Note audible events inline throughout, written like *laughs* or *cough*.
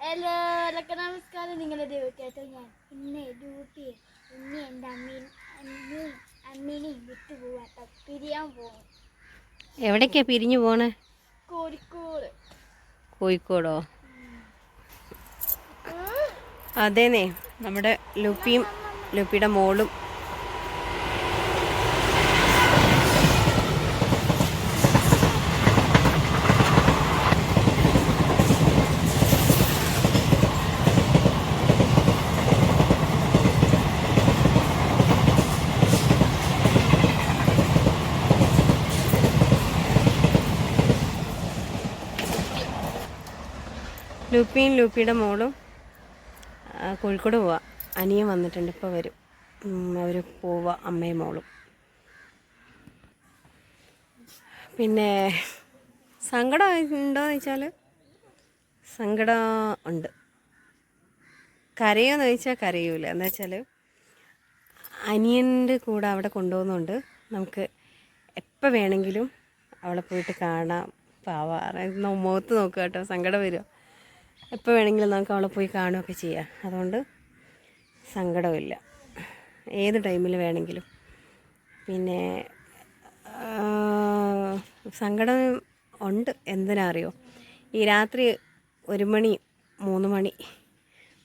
എല്ലാവർക്കും നമസ്കാരം. നിങ്ങളുടെ ഡ്യൂട്ടിയായിട്ട് ഞാൻ ഇന്ന് ഡ്യൂട്ടി ഇന്ന് എന്റെ അമ്മീൻ അമ്മീൻ അമ്മീനെയും വിട്ടു പോവാട്ടോ പിരിയാൻ പോകും എവിടേക്കാ പിരിഞ്ഞു പോണേ? കോഴിക്കോട്. കോഴിക്കോടോ? അതേനെ നമ്മുടെ ലുപ്പിയും ലുപ്പിയുടെ മോളും ലുപ്പിയും ലൂപ്പിയുടെ മോളും കോഴിക്കോട് പോവാ. അനിയൻ വന്നിട്ടുണ്ട് ഇപ്പോൾ വരും. അവർ പോവാ അമ്മയും മോളും. പിന്നെ സങ്കടം ഉണ്ടോയെന്ന് വെച്ചാൽ സങ്കടം ഉണ്ട്. കരയോന്ന് ചോദിച്ചാൽ കരയൂല. എന്ന് വെച്ചാൽ അനിയന്റെ കൂടെ അവിടെ കൊണ്ടുപോകുന്നുണ്ട്. നമുക്ക് എപ്പോൾ വേണമെങ്കിലും അവളെ പോയിട്ട് കാണാം. പാവാറ മുഖത്ത് നോക്കുക കേട്ടോ. സങ്കടം വരും. എപ്പോൾ വേണമെങ്കിലും നമുക്ക് അവളെ പോയി കാണുകയൊക്കെ ചെയ്യാം. അതുകൊണ്ട് സങ്കടമില്ല ഏത് ടൈമിൽ വേണമെങ്കിലും. പിന്നെ സങ്കടം ഉണ്ട്. എന്തിനാ അറിയോ ഈ രാത്രി ഒരു മണി മൂന്ന് മണി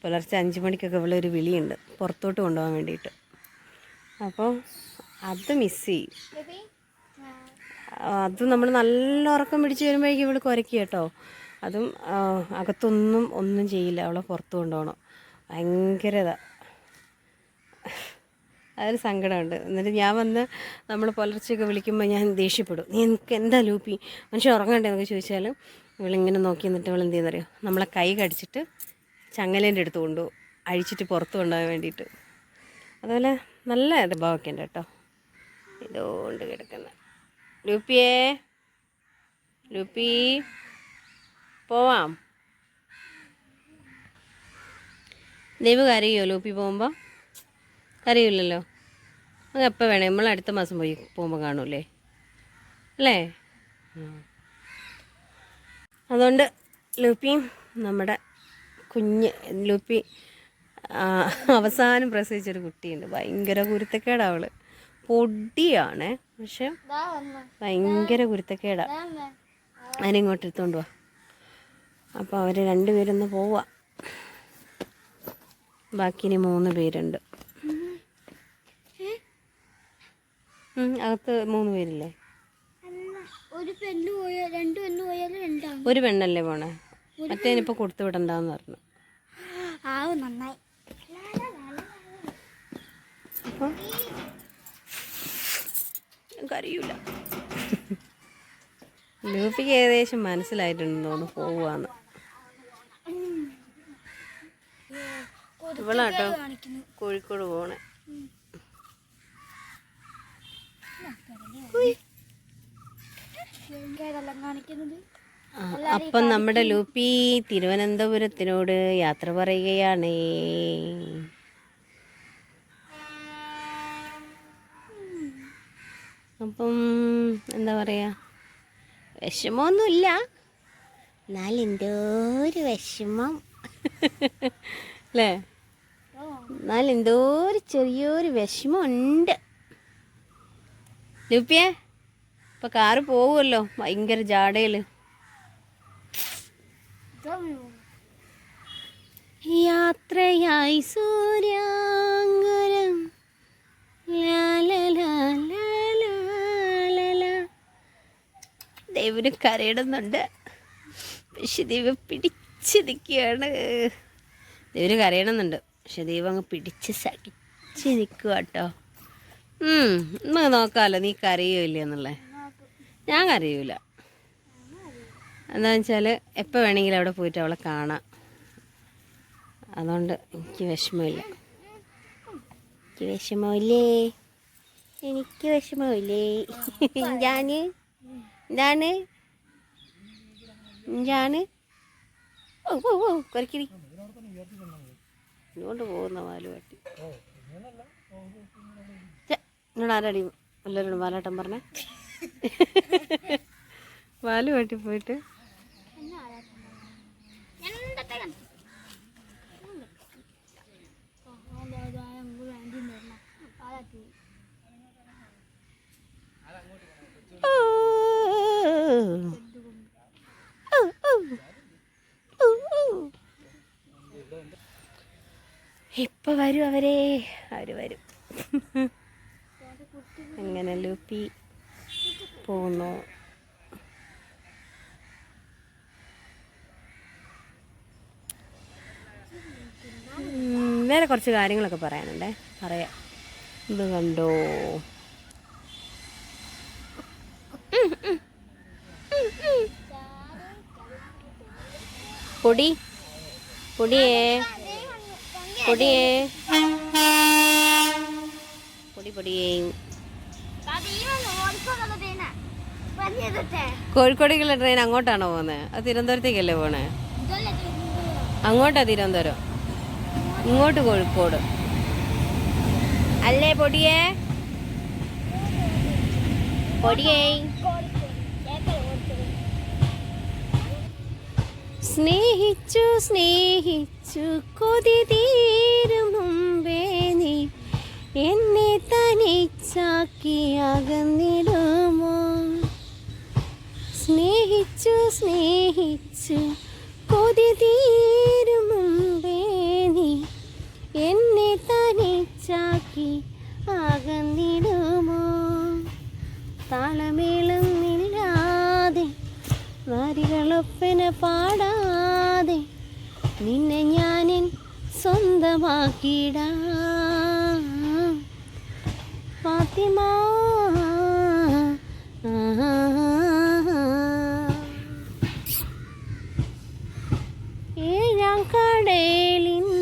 പുലർച്ചെ അഞ്ച് മണിക്കൊക്കെ ഇവിടെ ഒരു വിളിയുണ്ട്. പുറത്തോട്ട് കൊണ്ടുപോകാൻ വേണ്ടിയിട്ട്. അപ്പോൾ അത് മിസ് ചെയ്യും. അത് നമ്മൾ നല്ല ഉറക്കം പിടിച്ച് വരുമ്പോഴേക്കും ഇവൾ കുരയ്ക്കുക കേട്ടോ. അതും അകത്തൊന്നും ഒന്നും ചെയ്യില്ല. അവളെ പുറത്ത് കൊണ്ടുപോകണം. ഭയങ്കര അതൊരു സങ്കടമുണ്ട്. എന്നിട്ട് ഞാൻ വന്ന് നമ്മൾ പുലർച്ചെയൊക്കെ വിളിക്കുമ്പോൾ ഞാൻ ദേഷ്യപ്പെടും. നീ എനിക്ക് എന്താ ലൂപ്പി? മനുഷ്യൻ ഉറങ്ങണ്ടേ? എന്നൊക്കെ ചോദിച്ചാൽ ഇവളിങ്ങനെ നോക്കി നിന്നിട്ട് ഇവൾ എന്ത് ചെയ്യുന്നറിയോ? നമ്മളെ കൈ കടിച്ചിട്ട് ചങ്ങലേന്റെ അടുത്ത് കൊണ്ടുപോകും. അഴിച്ചിട്ട് പുറത്ത് കൊണ്ടുപോകാൻ വേണ്ടിയിട്ട്. അതുപോലെ നല്ല അനുഭവമൊക്കെ ഉണ്ട് കേട്ടോ. ഇതുകൊണ്ട് കിടക്കുന്ന. ലൂപ്പിയേ. ലൂപ്പി. പോവാം. ദൈവ് കരയോ ലൂപ്പി പോകുമ്പോൾ കരയില്ലല്ലോ. അത് എപ്പോൾ വേണേ? നമ്മൾ അടുത്ത മാസം പോയി പോകുമ്പോൾ കാണൂലേ അല്ലേ. അതുകൊണ്ട് ലൂപ്പിയും നമ്മുടെ കുഞ്ഞ് ലൂപ്പി അവസാനം പ്രസവിച്ചൊരു കുട്ടിയുണ്ട്. ഭയങ്കര കുരുത്തക്കേടാ അവൾ. പൊടിയാണ് പക്ഷെ ഭയങ്കര കുരുത്തക്കേടാ. അതിനെ ഇങ്ങോട്ട് എടുത്തോണ്ട് വാ. അപ്പോൾ അവർ രണ്ടുപേരൊന്ന് പോവാ. ബാക്കി ഇനി മൂന്ന് പേരുണ്ട്. അകത്ത് മൂന്ന് പേരില്ലേ? ഒരു പെണ്ണല്ലേ പോണേ? മറ്റേ ഇപ്പൊ കൊടുത്തു വിടണ്ടെന്ന് പറഞ്ഞു. നന്നായി. കരയൂല. ലൂപ്പിക്ക് ഏകദേശം മനസ്സിലായിട്ടുണ്ടെന്ന് തോന്നുന്നു പോവാന്ന്. ഇവളാട്ടോ കോഴിക്കോട് പോണേ. അപ്പം നമ്മുടെ ലൂപ്പി തിരുവനന്തപുരത്തിനോട് യാത്ര പറയുകയാണ്. അപ്പം എന്താ പറയാ? വിഷമമൊന്നുമില്ല. എന്നാലെന്തോ ഒരു വിഷമം. *laughs* അല്ലേ? എന്നാൽ എന്തോ ഒരു ചെറിയൊരു വിഷമമുണ്ട്. ലൂപ്പിയേ ഇപ്പൊ കാറ് പോവുമല്ലോ ഭയങ്കര ജാടയിൽ. യാത്രയായി സൂര്യാങ്കരം. ദൈവന് കരയിടുന്നുണ്ട്. പക്ഷെ ദൈവം പിടിച്ച് നിൽക്കുകയാണ്. ദൈവന് കരയണമെന്നുണ്ട്. പക്ഷെ ദൈവം അങ്ങ് പിടിച്ച് സഹിച്ച് നിൽക്കുക കേട്ടോ നമുക്ക് നോക്കാമല്ലോ നീ കരയോ ഇല്ല എന്നുള്ളത് ഞാൻ കരയൂല. എന്താണെന്ന് വെച്ചാൽ എപ്പോൾ വേണമെങ്കിലും അവിടെ പോയിട്ട് അവളെ കാണാം. അതുകൊണ്ട് എനിക്ക് വിഷമമില്ല. എനിക്ക് വിഷമമില്ലേ? എനിക്ക് വിഷമമില്ലേ? ഞാൻ എന്താണ് ഞാൻ ഓ ഓ ഓ കുറക്കിരി ഇങ്ങോട്ട് പോകുന്ന വാലുവാട്ടി എന്നോട് ആരാടി എല്ലാവരോടും വാലാട്ടം പറഞ്ഞേ? വാൽ വെട്ടി പോയിട്ട്. ഇപ്പൊ വരും അവരെ. അവർ വരും. അങ്ങനെ ലൂപ്പി പോന്നു. വേറെ കുറച്ച് കാര്യങ്ങളൊക്കെ പറയാനുണ്ടേ. പറയാം. ഇത് കണ്ടോ? പൊടി. പൊടിയേ. പൊടിയേ. പൊടി പൊടിയേ. കോഴിക്കോടേക്കുള്ള ട്രെയിൻ അങ്ങോട്ടാണോ പോകുന്നത് അത് തിരുവനന്തപുരത്തേക്കല്ലേ പോണേ? അങ്ങോട്ടാ തിരുവനന്തപുരം. ഇങ്ങോട്ട് കോഴിക്കോട്. അല്ലേ പൊടിയേ? പൊടിയേ. സ്നേഹിച്ചു സ്നേഹിച്ചു. കൊതി തീരും മുമ്പേ നീ എന്നെ തനിച്ചാക്കി അകന്നിടുമോ? സ്നേഹിച്ചു സ്നേഹിച്ചു കൊതി തീരും മുമ്പേ നീ എന്നെ തനിച്ചാക്കി അകന്നിടുമോ? താളമേളം ഇല്ലാതെ വരികളൊപ്പന പാടാതെ നിന്നെ ഞാനിൻ സ്വന്തമാക്കിടാം. ഫാത്തിമ. ഏഴാം കടലിന് ും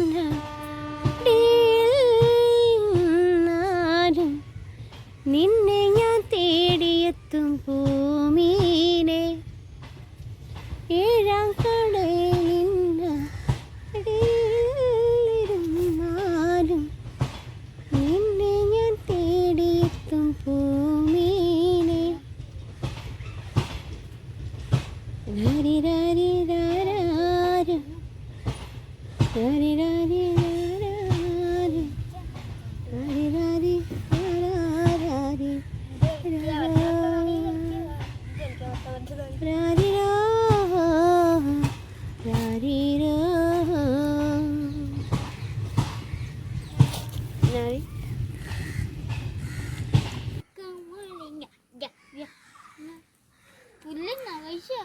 കഴിച്ച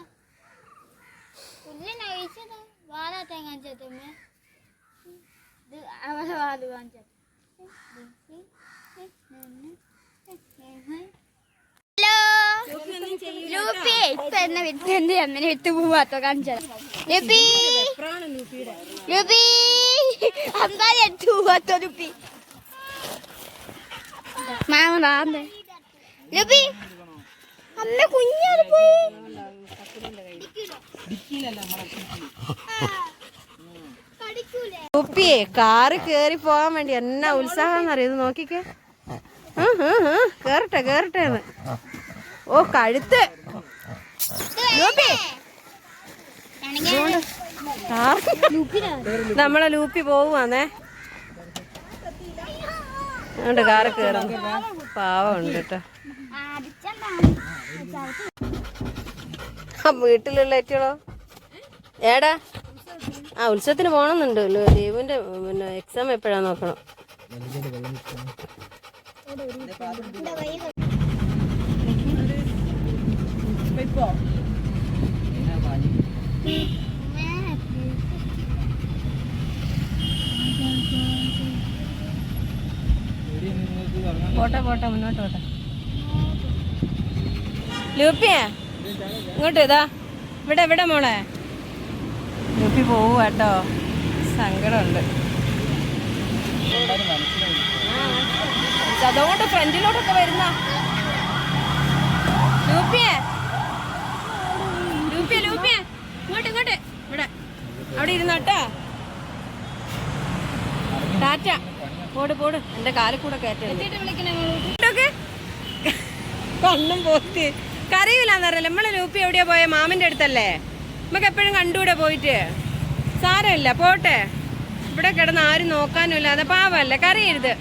പുല്ലിന കഴിച്ചത് വാലാട്ടം കാണിച്ചമ്മേ ഇത് അവരെ വാൽ കാണിച്ചത് ഹലോ. ലൂപ്പി ഇപ്പൊ എന്നെ വിട്ട് എന്റെ അമ്മനെ വിട്ടു പോവാത്തോ കാണിച്ചത് ലൂപ്പി. ലൂപ്പി. അമ്പാരി എടുത്തു പോവാത്തോ ലൂപ്പി. മാമ ലൂപ്പി. അമ്മ കുഞ്ഞാണ് പോയി. കുപ്പിയെ കാറ് കേറി പോകാൻ വേണ്ടി എന്നാ ഉത്സാഹം എന്നറിയത് നോക്കിക്കേ. കേറട്ടെ കേറട്ടെ എന്ന്. ഓ കഴുത്ത്. നമ്മളെ ലൂപ്പി പോവുവാന്നേ. അതുകൊണ്ട് കാറ് പാവം ഉണ്ട് കേട്ടോ. വീട്ടിലുള്ള ഏറ്റോളോ ഏടാ? ആ ഉത്സവത്തിന് പോകണമെന്നുണ്ട് ദേവിന്റെ പിന്നെ എക്സാം എപ്പോഴാ നോക്കണം? പോട്ടെ പോട്ടെ മുന്നോട്ട് പോട്ടെ. ലൂപ്പിയാ? ഇങ്ങോട്ട് ഇതാ. ഇവിടെ ഇവിടെ മോളെ. ഗ്രൂപ്പിൽ പോവും കേട്ടോ സങ്കടമുണ്ട്. അതുകൊണ്ട് ഫ്രണ്ടിലോട്ടൊക്കെ വരുന്ന. ലൂപ്പിയേ. ലൂപ്പിയ ലൂപ്പിയെ. ഇങ്ങോട്ട് ഇങ്ങോട്ട്. ഇവിടെ. അവിടെ ഇരുന്നോട്ടോ ടാറ്റ. പോട് പോട്. എന്റെ കാലിൽ കൂടെ കയറ്റേ കണ്ണും പോത്തി. കരയില്ലാന്നറിയില്ല നമ്മളെ ലൂപ്പി എവിടെയാ പോയ? മാമിന്റെ അടുത്തല്ലേ? നമുക്ക് എപ്പോഴും കണ്ടുകൂടെ പോയിട്ട്. സാരമില്ല പോട്ടെ. ഇവിടെ കിടന്ന് ആരും നോക്കാനും ഇല്ലാതെ പാവല്ലേ? കരയരുത്.